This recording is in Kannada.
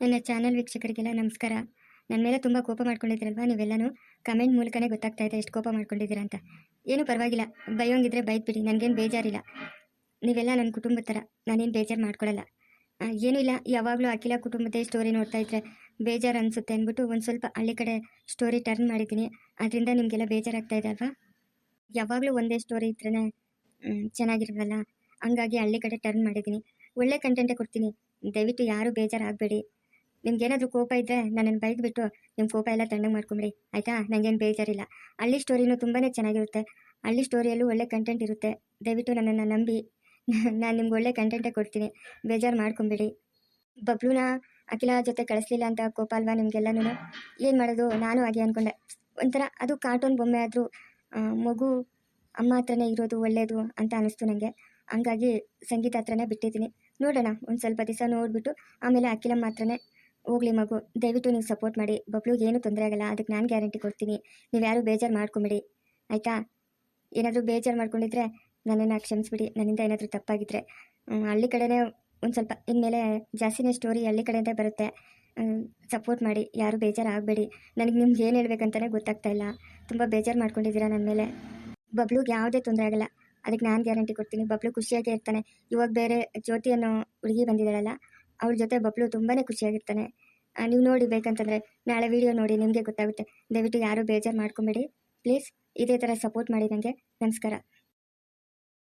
ನನ್ನ ಚಾನಲ್ ವೀಕ್ಷಕರಿಗೆಲ್ಲ ನಮಸ್ಕಾರ. ನನ್ನ ಮೇಲೆ ತುಂಬ ಕೋಪ ಮಾಡ್ಕೊಂಡಿದ್ದೀರಲ್ವಾ ನೀವೆಲ್ಲನೂ? ಕಮೆಂಟ್ ಮೂಲಕನೇ ಗೊತ್ತಾಗ್ತಾ ಇದೆ ಎಷ್ಟು ಕೋಪ ಮಾಡ್ಕೊಂಡಿದ್ದೀರಾ ಅಂತ. ಏನೂ ಪರವಾಗಿಲ್ಲ. ಬೈಯೋಂಗಿದ್ರೆ ಬೈದ್ಬಿಡಿ. ನನಗೇನು ಬೇಜಾರಿಲ್ಲ. ನೀವೆಲ್ಲ ನನ್ನ ಕುಟುಂಬದ ಥರ. ನಾನೇನು ಬೇಜಾರು ಮಾಡ್ಕೊಳ್ಳಲ್ಲ ಏನೂ ಇಲ್ಲ. ಯಾವಾಗಲೂ ಅಖಿಲ ಕುಟುಂಬದ ಸ್ಟೋರಿ ನೋಡ್ತಾ ಇದ್ರೆ ಬೇಜಾರು ಅನಿಸುತ್ತೆ ಅಂದ್ಬಿಟ್ಟು ಒಂದು ಸ್ವಲ್ಪ ಹಳ್ಳಿ ಕಡೆ ಸ್ಟೋರಿ ಟರ್ನ್ ಮಾಡಿದ್ದೀನಿ. ಅದರಿಂದ ನಿಮಗೆಲ್ಲ ಬೇಜಾರಾಗ್ತಾ ಇದೆ ಅಲ್ವಾ? ಯಾವಾಗಲೂ ಒಂದೇ ಸ್ಟೋರಿ ಇದ್ರೇ ಚೆನ್ನಾಗಿರಲ್ಲ. ಹಂಗಾಗಿ ಹಳ್ಳಿ ಕಡೆ ಟರ್ನ್ ಮಾಡಿದ್ದೀನಿ. ಒಳ್ಳೆ ಕಂಟೆಂಟೇ ಕೊಡ್ತೀನಿ. ದಯವಿಟ್ಟು ಯಾರೂ ಬೇಜಾರಾಗಬೇಡಿ ನಿಮ್ಗೇನಾದರೂ ಕೋಪ ಇದ್ದರೆ ನನ್ನನ್ನು ಬೈದ್ಬಿಟ್ಟು ನಿಮ್ಮ ಕೋಪ ಎಲ್ಲ ತಣ್ಣಗೆ ಮಾಡ್ಕೊಂಬಿಡಿ, ಆಯಿತಾ? ನನಗೇನು ಬೇಜಾರಿಲ್ಲ. ಹಳ್ಳಿ ಸ್ಟೋರಿನೂ ತುಂಬಾ ಚೆನ್ನಾಗಿರುತ್ತೆ. ಹಳ್ಳಿ ಸ್ಟೋರಿಯಲ್ಲೂ ಒಳ್ಳೆ ಕಂಟೆಂಟ್ ಇರುತ್ತೆ. ದಯವಿಟ್ಟು ನನ್ನನ್ನು ನಂಬಿ. ನಾನು ನಿಮ್ಗೆ ಒಳ್ಳೆ ಕಂಟೆಂಟೇ ಕೊಡ್ತೀನಿ. ಬೇಜಾರು ಮಾಡ್ಕೊಂಬಿಡಿ. ಬಬ್ಲೂನ ಅಖಿಲ ಜೊತೆ ಕಳಿಸ್ಲಿಲ್ಲ ಅಂತ ಕೋಪ ಅಲ್ವಾ ನಿಮಗೆಲ್ಲನೂ ಏನು ಮಾಡೋದು? ನಾನು ಹಾಗೆ ಅಂದ್ಕೊಂಡೆ ಒಂಥರ ಅದು ಕಾರ್ಟೂನ್ ಬೊಮ್ಮೆ ಆದರೂ ಮಗು ಅಮ್ಮ ಹತ್ರನೇ ಇರೋದು ಒಳ್ಳೆಯದು ಅಂತ ಅನಿಸ್ತು ನನಗೆ ಹಂಗಾಗಿ ಸಂಗೀತ ಹತ್ರನೇ ಬಿಟ್ಟಿದ್ದೀನಿ. ನೋಡೋಣ, ಒಂದು ಸ್ವಲ್ಪ ದಿವಸ ನೋಡಿಬಿಟ್ಟು ಆಮೇಲೆ ಅಖಿಲಮ್ಮ ಹತ್ರನೇ ಹೋಗ್ಲಿ ಮಗು ದಯವಿಟ್ಟು ನೀವು ಸಪೋರ್ಟ್ ಮಾಡಿ. ಬಬ್ಲುಗೆ ಏನೂ ತೊಂದರೆ ಆಗಲ್ಲ. ಅದಕ್ಕೆ ನಾನು ಗ್ಯಾರಂಟಿ ಕೊಡ್ತೀನಿ. ನೀವು ಯಾರು ಬೇಜಾರು ಮಾಡ್ಕೊಂಬಿಡಿ. ಆಯಿತಾ? ಏನಾದರೂ ಬೇಜಾರು ಮಾಡ್ಕೊಂಡಿದ್ರೆ ನನ್ನನ್ನು ಕ್ಷಮಿಸ್ಬಿಡಿ. ನನ್ನಿಂದ ಏನಾದರೂ ತಪ್ಪಾಗಿದ್ದರೆ ಹ್ಮ್, ಹಳ್ಳಿ ಕಡೆನೇ ಒಂದು ಸ್ವಲ್ಪ ಇನ್ಮೇಲೆ ಜಾಸ್ತಿನೇ ಸ್ಟೋರಿ ಹಳ್ಳಿ ಕಡೆಯಿಂದ ಬರುತ್ತೆ. ಸಪೋರ್ಟ್ ಮಾಡಿ. ಯಾರು ಬೇಜಾರು ಆಗಬೇಡಿ. ನನಗೆ ನಿಮ್ಗೆ ಏನು ಹೇಳ್ಬೇಕಂತಲೇ ಗೊತ್ತಾಗ್ತಾ ಇಲ್ಲ. ತುಂಬ ಬೇಜಾರು ಮಾಡ್ಕೊಂಡಿದ್ದೀರಾ ನನ್ನ ಮೇಲೆ. ಬಬ್ಲುಗೆ ಯಾವುದೇ ತೊಂದರೆ ಆಗಲ್ಲ. ಅದಕ್ಕೆ ನಾನು ಗ್ಯಾರಂಟಿ ಕೊಡ್ತೀನಿ. ಬಬ್ಲು ಖುಷಿಯಾಗೇ ಇರ್ತಾನೆ. ಇವಾಗ ಬೇರೆ ಜ್ಯೋತಿ ಅನ್ನೋ ಹುಡುಗಿ ಬಂದಿದ್ದಾಳಲ್ಲ. ಅವಳ ಜೊತೆ ಬಬ್ಲು ತುಂಬಾ ಖುಷಿಯಾಗಿರ್ತಾನೆ. ನೀವು ನೋಡಿ ಬೇಕಂತಂದ್ರೆ ನಾಳೆ ವಿಡಿಯೋ ನೋಡಿ, ನಿಮಗೆ ಗೊತ್ತಾಗುತ್ತೆ. ದಯವಿಟ್ಟು ಯಾರು ಬೇಜಾರು ಮಾಡ್ಕೊಬೇಡಿ. ಪ್ಲೀಸ್ ಇದೇ ಥರ ಸಪೋರ್ಟ್ ಮಾಡಿ ನನಗೆ ನಮಸ್ಕಾರ.